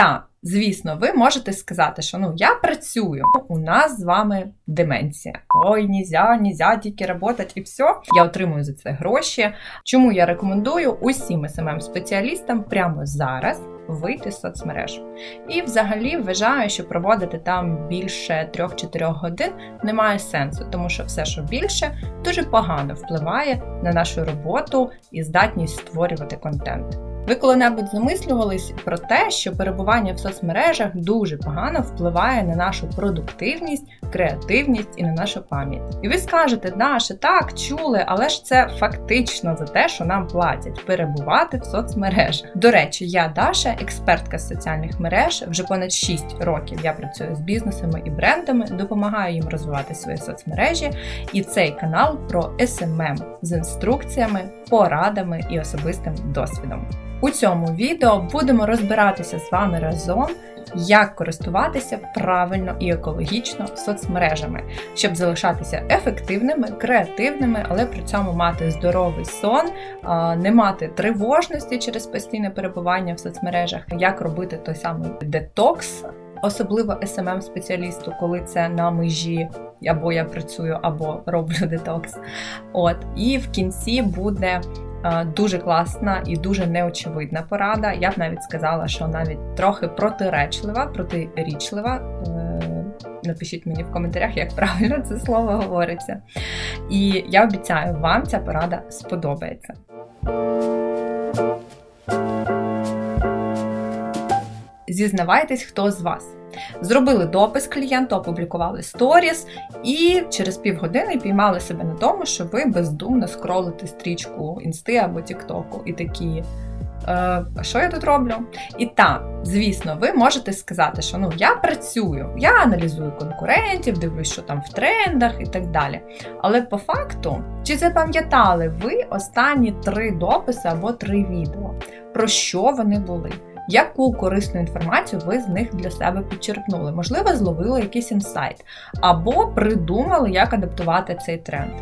та, звісно, ви можете сказати, що ну я працюю, у нас з вами деменція. Ой, нізя, нізя тільки работать і все. Я отримую за це гроші. Чому я рекомендую усім смм спеціалістам прямо зараз вийти з соцмереж. І взагалі вважаю, що проводити там більше 3-4 годин немає сенсу, тому що все, що більше, дуже погано впливає на нашу роботу і здатність створювати контент. Ви коли-небудь замислювались про те, що перебування в соцмережах дуже погано впливає на нашу продуктивність, креативність і на нашу пам'ять. І ви скажете, Даша, так, чули, але ж це фактично за те, що нам платять перебувати в соцмережах. До речі, я Даша, експертка з соціальних мереж. Вже понад 6 років я працюю з бізнесами і брендами, допомагаю їм розвивати свої соцмережі. І цей канал про SMM з інструкціями, порадами і особистим досвідом. У цьому відео будемо розбиратися з вами разом, як користуватися правильно і екологічно соцмережами, щоб залишатися ефективними, креативними, але при цьому мати здоровий сон, не мати тривожності через постійне перебування в соцмережах, як робити той самий детокс. Особливо smm спеціалісту коли це на межі, або я працюю, або роблю детокс. От, і в кінці буде дуже класна і дуже неочевидна порада. Я б навіть сказала, що навіть трохи протиречлива, протирічлива. Е, напишіть мені в коментарях, як правильно це слово говориться. І я обіцяю, вам ця порада сподобається. Зізнавайтесь, хто з вас. Зробили допис клієнту, опублікували сторіс, і через півгодини піймали себе на тому, що ви бездумно скролите стрічку інсти або Тіктоку і такі. «Е, а що я тут роблю? І так, звісно, ви можете сказати, що ну я працюю, я аналізую конкурентів, дивлюсь, що там в трендах і так далі. Але по факту, чи запам'ятали ви останні три дописи або три відео? Про що вони були? Яку корисну інформацію ви з них для себе підчерпнули. Можливо, зловили якийсь інсайт, або придумали, як адаптувати цей тренд.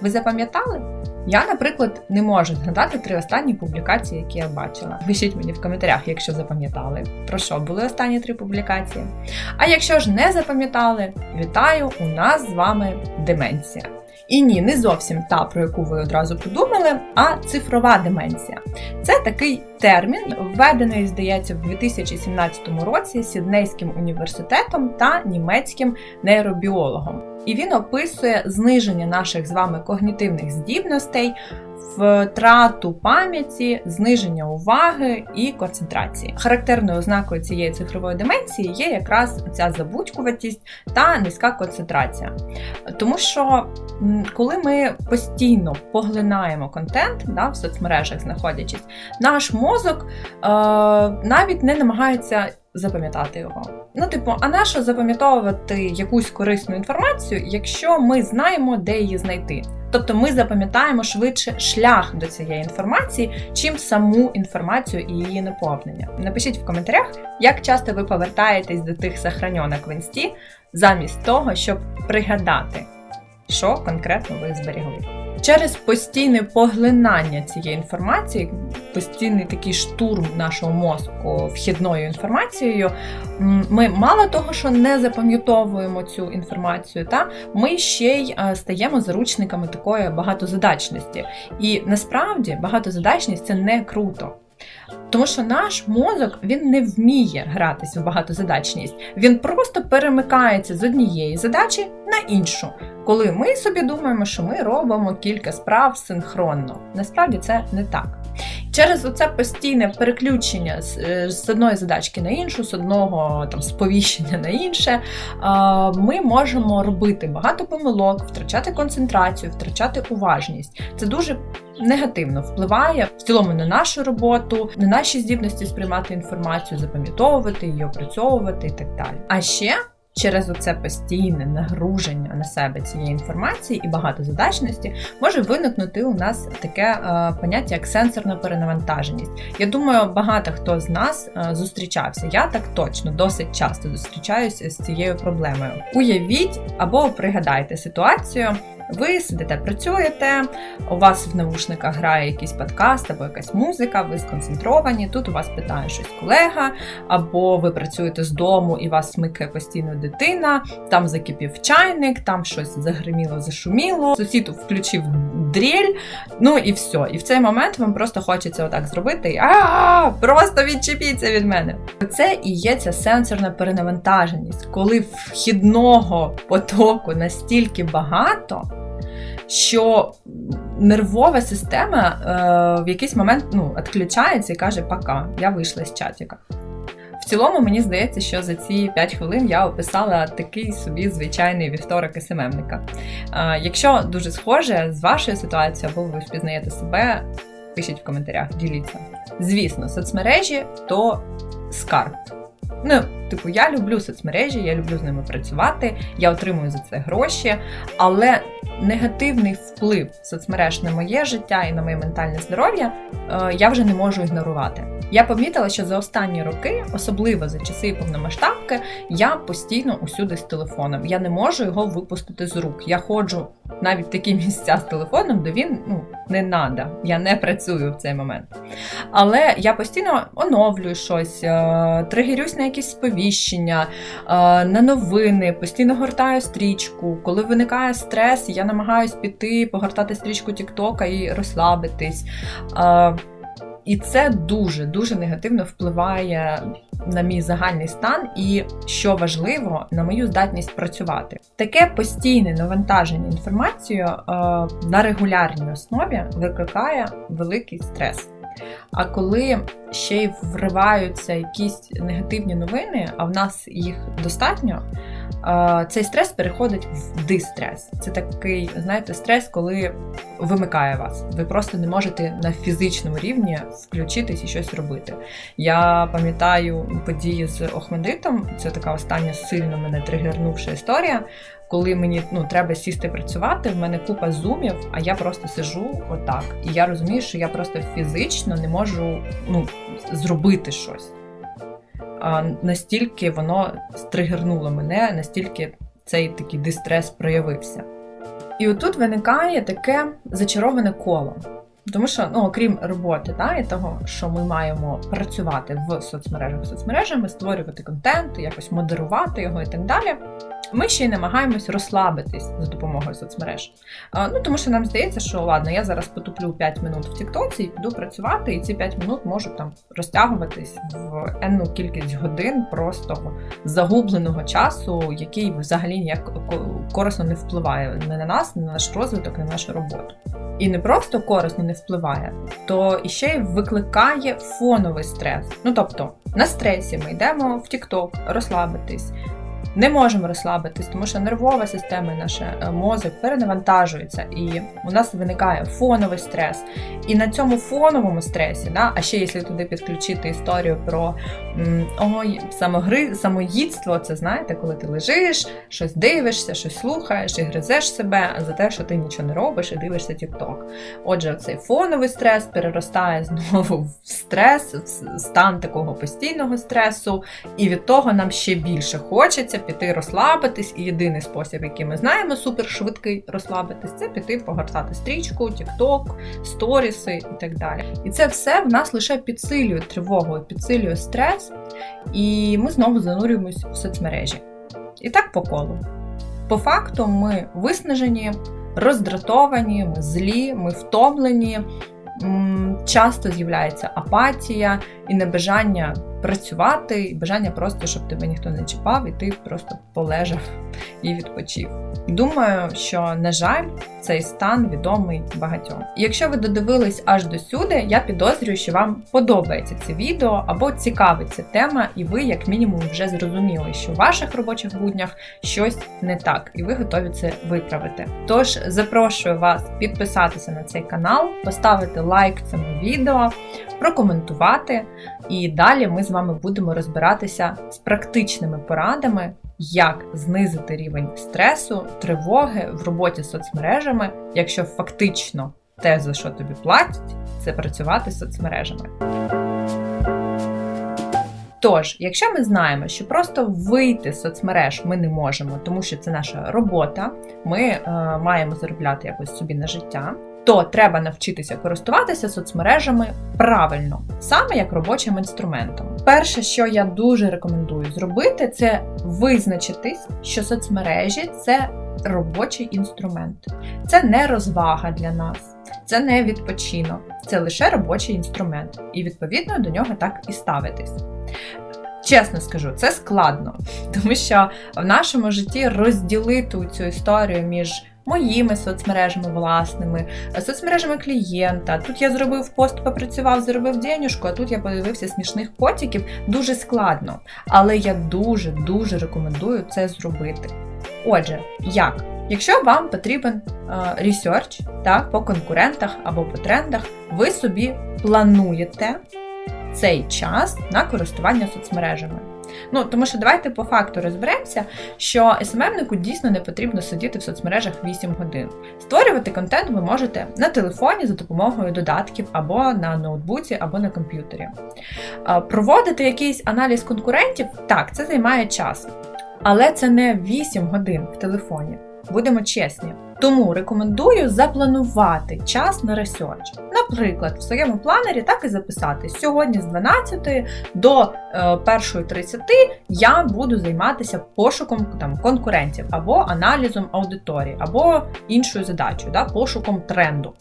Ви запам'ятали? Я, наприклад, не можу згадати три останні публікації, які я бачила. Пишіть мені в коментарях, якщо запам'ятали, про що були останні три публікації. А якщо ж не запам'ятали, вітаю! У нас з вами деменція. І ні, не зовсім та, про яку ви одразу подумали, а цифрова деменція. Це такий термін, введений, здається, в 2017 році Сіднейським університетом та німецьким нейробіологом. І він описує зниження наших з вами когнітивних здібностей втрату пам'яті, зниження уваги і концентрації. Характерною ознакою цієї цифрової деменції є якраз ця забудькуватість та низька концентрація. Тому що коли ми постійно поглинаємо контент да, в соцмережах, знаходячись, наш мозок е, навіть не намагається запам'ятати його. Ну, типу, а нащо запам'ятовувати якусь корисну інформацію, якщо ми знаємо, де її знайти? Тобто ми запам'ятаємо швидше шлях до цієї інформації, чим саму інформацію і її наповнення. Напишіть в коментарях, як часто ви повертаєтесь до тих сохраньонок в інсті, замість того, щоб пригадати, що конкретно ви зберігли. Через постійне поглинання цієї інформації, постійний такий штурм нашого мозку вхідною інформацією, ми мало того, що не запам'ятовуємо цю інформацію, та ми ще й е, стаємо заручниками такої багатозадачності. І насправді багатозадачність це не круто. Тому що наш мозок він не вміє гратися в багатозадачність. Він просто перемикається з однієї задачі на іншу, коли ми собі думаємо, що ми робимо кілька справ синхронно. Насправді це не так. Через оце постійне переключення з, е, одної задачки на іншу, з одного там сповіщення на інше, ми можемо робити багато помилок, втрачати концентрацію, втрачати уважність. Це дуже негативно впливає в цілому на нашу роботу, на наші здібності сприймати інформацію, запам'ятовувати її, опрацьовувати і так далі. А ще через оце постійне нагруження на себе цієї інформації і багатозадачності може виникнути у нас таке е, поняття як сенсорна перенавантаженість. Я думаю, багато хто з нас е, зустрічався. Я так точно досить часто зустрічаюся з цією проблемою. Уявіть або пригадайте ситуацію. Ви сидите, працюєте, у вас в наушниках грає якийсь подкаст або якась музика, ви сконцентровані. Тут у вас питає щось колега, або ви працюєте з дому і вас смикає постійно дитина, там закипів чайник, там щось загриміло, зашуміло, сусід включив дріль, ну і все. І в цей момент вам просто хочеться отак зробити. А, просто відчепіться від мене. Це і є ця сенсорна перенавантаженість, коли вхідного потоку настільки багато, що нервова система е, в якийсь момент ну, відключається і каже, пока, я вийшла з чатіка. В цілому, мені здається, що за ці 5 хвилин я описала такий собі звичайний вівторок СММника. Е, якщо дуже схоже з вашою ситуацією, або ви впізнаєте себе, пишіть в коментарях, діліться. Звісно, соцмережі то скарб. Ну, типу, я люблю соцмережі, я люблю з ними працювати, я отримую за це гроші, але негативний вплив соцмереж на моє життя і на моє ментальне здоров'я е, я вже не можу ігнорувати. Я помітила, що за останні роки, особливо за часи повномасштабки, я постійно усюди з телефоном. Я не можу його випустити з рук. Я ходжу навіть в такі місця з телефоном, де він ну не надо. Я не працюю в цей момент. Але я постійно оновлюю щось, е, тригерюсь на якісь сповіщення, е, на новини, постійно гортаю стрічку. Коли виникає стрес, я намагаюсь піти, погортати стрічку Тіктока і розслабитись. Е, і це дуже-дуже негативно впливає на мій загальний стан і, що важливо, на мою здатність працювати. Таке постійне навантаження інформацією е, на регулярній основі викликає великий стрес. А коли ще й вриваються якісь негативні новини, а в нас їх достатньо, цей стрес переходить в дистрес. Це такий, знаєте, стрес, коли вимикає вас. Ви просто не можете на фізичному рівні включитись і щось робити. Я пам'ятаю події з Охмедитом, це така остання сильно мене тригернувша історія. Коли мені ну, треба сісти працювати, в мене купа зумів, а я просто сижу отак. І я розумію, що я просто фізично не можу ну, зробити щось А, настільки воно стригернуло мене, настільки цей такий дистрес проявився. І отут виникає таке зачароване коло. Тому що, ну, окрім роботи, та, і того, що ми маємо працювати в соцмережах соцмережами, створювати контент, якось модерувати його і так далі ми ще й намагаємось розслабитись за допомогою соцмереж. Ну тому що нам здається, що ладно, я зараз потуплю 5 минут в Тіктоці і піду працювати, і ці 5 минут можуть там розтягуватись в енну кількість годин просто загубленого часу, який взагалі ніяк корисно не впливає не на нас, не на наш розвиток, не на нашу роботу. І не просто корисно не впливає, то іще й викликає фоновий стрес. Ну тобто на стресі ми йдемо в Тікток розслабитись не можемо розслабитись, тому що нервова система, наш е, мозок перенавантажується, і у нас виникає фоновий стрес. І на цьому фоновому стресі, да, а ще якщо туди підключити історію про ой, самогри, самоїдство, це знаєте, коли ти лежиш, щось дивишся, щось слухаєш і гризеш себе за те, що ти нічого не робиш і дивишся TikTok. Отже, цей фоновий стрес переростає знову в стрес, в стан такого постійного стресу, і від того нам ще більше хочеться піти розслабитись, і єдиний спосіб, який ми знаємо, супершвидкий розслабитись, це піти погортати стрічку, TikTok, сторіси і так далі. І це все в нас лише підсилює тривогу, підсилює стрес, і ми знову занурюємось в соцмережі. І так по колу. По факту, ми виснажені, роздратовані, ми злі, ми втомлені. Часто з'являється апатія і небажання працювати, і бажання просто, щоб тебе ніхто не чіпав, і ти просто полежав і відпочив. Думаю, що, на жаль, цей стан відомий багатьом. І якщо ви додивились аж до сюди, я підозрюю, що вам подобається це відео або цікавить ця тема, і ви, як мінімум, вже зрозуміли, що в ваших робочих буднях щось не так, і ви готові це виправити. Тож запрошую вас підписатися на цей канал, поставити лайк цьому відео, прокоментувати. І далі ми з вами будемо розбиратися з практичними порадами, як знизити рівень стресу, тривоги в роботі з соцмережами, якщо фактично те, за що тобі платять, це працювати з соцмережами. Тож, якщо ми знаємо, що просто вийти з соцмереж ми не можемо, тому що це наша робота, ми е, маємо заробляти якось собі на життя, то треба навчитися користуватися соцмережами правильно, саме як робочим інструментом. Перше, що я дуже рекомендую зробити, це визначитись, що соцмережі це робочий інструмент, це не розвага для нас, це не відпочинок, це лише робочий інструмент, і відповідно до нього так і ставитись. Чесно скажу, це складно, тому що в нашому житті розділити цю історію між моїми соцмережами власними, соцмережами клієнта. Тут я зробив пост, попрацював, заробив денюжку, а тут я подивився смішних котиків. Дуже складно. Але я дуже-дуже рекомендую це зробити. Отже, як? Якщо вам потрібен ресерч так, по конкурентах або по трендах, ви собі плануєте цей час на користування соцмережами. Ну, тому що давайте по факту розберемося, що СММнику дійсно не потрібно сидіти в соцмережах 8 годин. Створювати контент ви можете на телефоні за допомогою додатків, або на ноутбуці, або на комп'ютері. Проводити якийсь аналіз конкурентів, так, це займає час. Але це не 8 годин в телефоні. Будемо чесні. Тому рекомендую запланувати час на ресерч. Наприклад, в своєму планері так і записати: сьогодні з 12 до 1.30 е, я буду займатися пошуком там, конкурентів або аналізом аудиторії, або іншою задачею, да, пошуком тренду.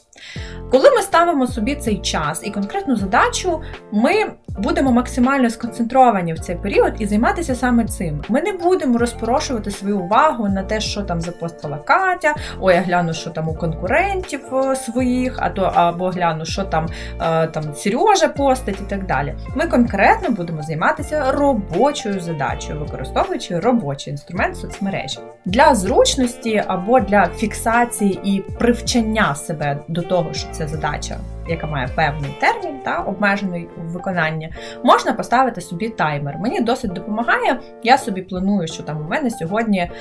Коли ми ставимо собі цей час і конкретну задачу, ми будемо максимально сконцентровані в цей період і займатися саме цим. Ми не будемо розпорошувати свою увагу на те, що там запостила Катя, ой, я гляну, що там у конкурентів е, своїх, а то або гляну, що там е, там Сережа постить і так далі. Ми конкретно будемо займатися робочою задачею, використовуючи робочий інструмент соцмережі. Для зручності або для фіксації і привчення себе до того, що це задача яка має певний термін та обмежений в виконанні, можна поставити собі таймер. Мені досить допомагає. Я собі планую, що там у мене сьогодні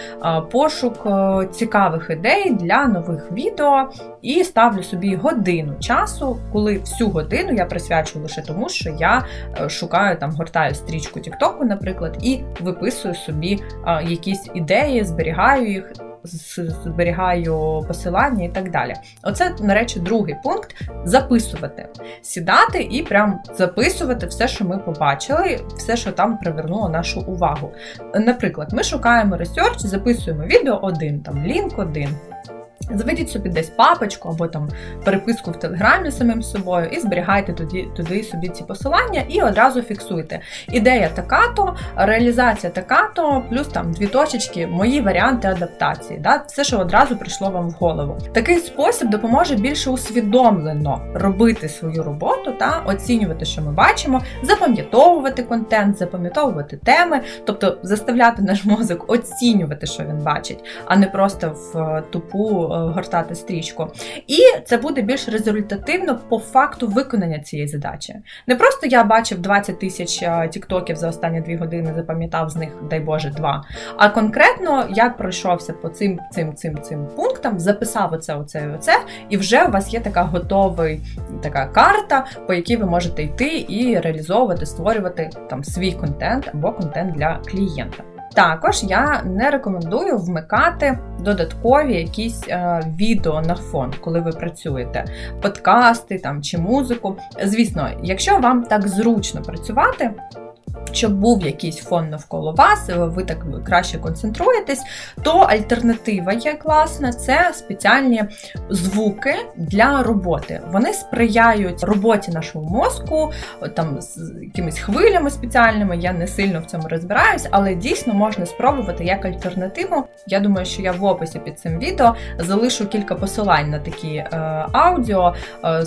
пошук цікавих ідей для нових відео, і ставлю собі годину часу, коли всю годину я присвячую лише тому, що я е, шукаю там, гортаю стрічку Тіктоку, наприклад, і виписую собі якісь ідеї, зберігаю їх зберігаю посилання і так далі. Оце, на речі, другий пункт записувати. Сідати і прям записувати все, що ми побачили, все, що там привернуло нашу увагу. Наприклад, ми шукаємо ресерч, записуємо відео один, там лінк один. Заведіть собі десь папочку або там переписку в телеграмі самим собою і зберігайте туди, туди собі ці посилання і одразу фіксуйте. Ідея така-то, реалізація така-то, плюс там дві точечки, мої варіанти адаптації. Да? Все, що одразу прийшло вам в голову. Такий спосіб допоможе більше усвідомлено робити свою роботу та оцінювати, що ми бачимо, запам'ятовувати контент, запам'ятовувати теми, тобто заставляти наш мозок оцінювати, що він бачить, а не просто в е, тупу. Е, гортати стрічку. І це буде більш результативно по факту виконання цієї задачі. Не просто я бачив 20 тисяч е, тіктоків за останні дві години, запам'ятав з них, дай Боже, два. А конкретно я пройшовся по цим цим цим цим пунктам, записав оце, оце, оце, і вже у вас є така готова така карта, по якій ви можете йти і реалізовувати, створювати там свій контент або контент для клієнта. Також я не рекомендую вмикати додаткові якісь е, відео на фон, коли ви працюєте, подкасти там чи музику. Звісно, якщо вам так зручно працювати, щоб був якийсь фон навколо вас, ви так краще концентруєтесь, то альтернатива є класна це спеціальні звуки для роботи. Вони сприяють роботі нашого мозку, там з якимись хвилями спеціальними. Я не сильно в цьому розбираюсь, але дійсно можна спробувати як альтернативу. Я думаю, що я в описі під цим відео залишу кілька посилань на такі е, аудіо, е,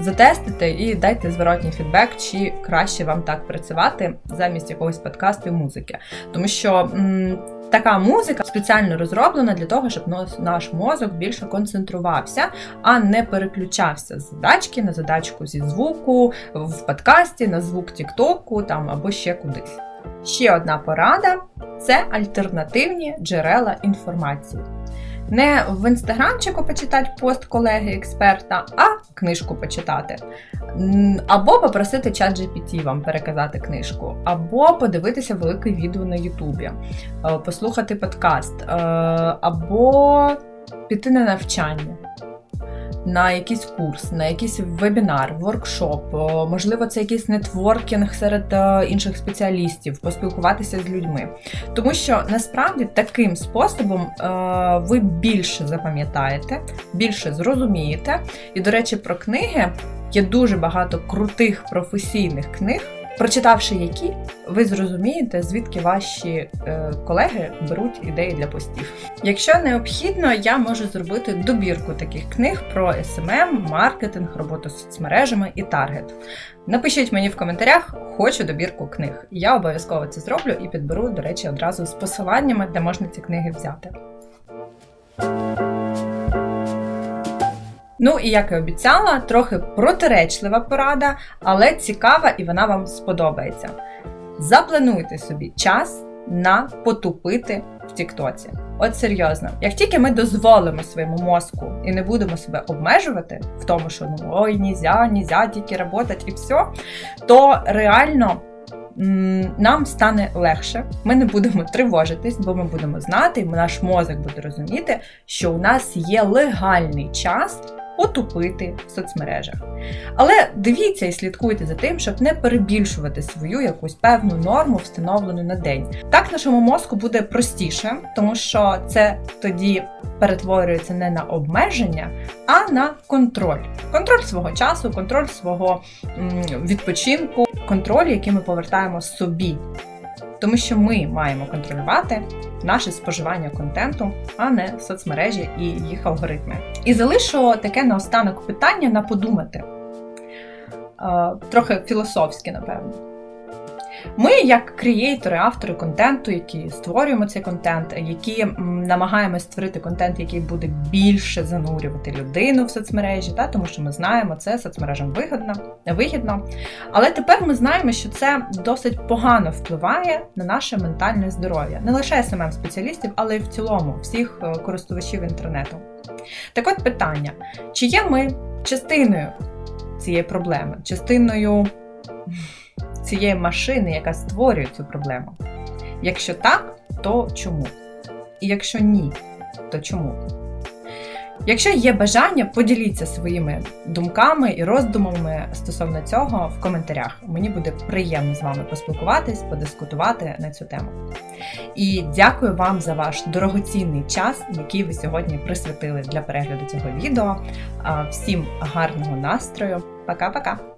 затестите і дайте зворотній фідбек, чи краще вам так працювати замість якогось подкасту і музики. Тому що м, така музика спеціально розроблена для того, щоб наш мозок більше концентрувався, а не переключався з задачки на задачку зі звуку в подкасті, на звук Тіктоку там або ще кудись. Ще одна порада це альтернативні джерела інформації. Не в інстаграмчику почитати пост колеги-експерта, а книжку почитати. Або попросити чат GPT вам переказати книжку, або подивитися велике відео на Ютубі, е, послухати подкаст, е, або піти на навчання. На якийсь курс, на якийсь вебінар, воркшоп, можливо, це якийсь нетворкінг серед е, інших спеціалістів, поспілкуватися з людьми. Тому що насправді таким способом е, ви більше запам'ятаєте, більше зрозумієте. І, до речі, про книги є дуже багато крутих професійних книг, прочитавши які, ви зрозумієте, звідки ваші е, колеги беруть ідеї для постів. Якщо необхідно, я можу зробити добірку таких книг про SMM, маркетинг, роботу з соцмережами і таргет. Напишіть мені в коментарях, хочу добірку книг. Я обов'язково це зроблю і підберу, до речі, одразу з посиланнями, де можна ці книги взяти. Ну і як і обіцяла, трохи протиречлива порада, але цікава і вона вам сподобається. Заплануйте собі час на потупити в Тіктоці. От серйозно, як тільки ми дозволимо своєму мозку і не будемо себе обмежувати в тому, що ну ой, нізя, нізя, тільки работать і все, то реально нам стане легше. Ми не будемо тривожитись, бо ми будемо знати, і наш мозок буде розуміти, що у нас є легальний час потупити в соцмережах. Але дивіться і слідкуйте за тим, щоб не перебільшувати свою якусь певну норму, встановлену на день. Так нашому мозку буде простіше, тому що це тоді перетворюється не на обмеження, а на контроль. Контроль свого часу, контроль свого відпочинку, контроль, який ми повертаємо собі. Тому що ми маємо контролювати наше споживання контенту, а не соцмережі і їх алгоритми. І залишу таке наостанок питання на подумати. Е, Трохи філософське, напевно. Ми, як креатори, автори контенту, які створюємо цей контент, які намагаємось створити контент, який буде більше занурювати людину в соцмережі, та, тому що ми знаємо, це соцмережам вигідно, вигідно. Але тепер ми знаємо, що це досить погано впливає на наше ментальне здоров'я, не лише смм спеціалістів, але й в цілому всіх е, користувачів інтернету. Так от питання: чи є ми частиною цієї проблеми, частиною цієї машини, яка створює цю проблему? Якщо так, то чому? І якщо ні, то чому? Якщо є бажання, поділіться своїми думками і роздумами стосовно цього в коментарях. Мені буде приємно з вами поспілкуватись, подискутувати на цю тему. І дякую вам за ваш дорогоцінний час, який ви сьогодні присвятили для перегляду цього відео. Всім гарного настрою. Пока-пока!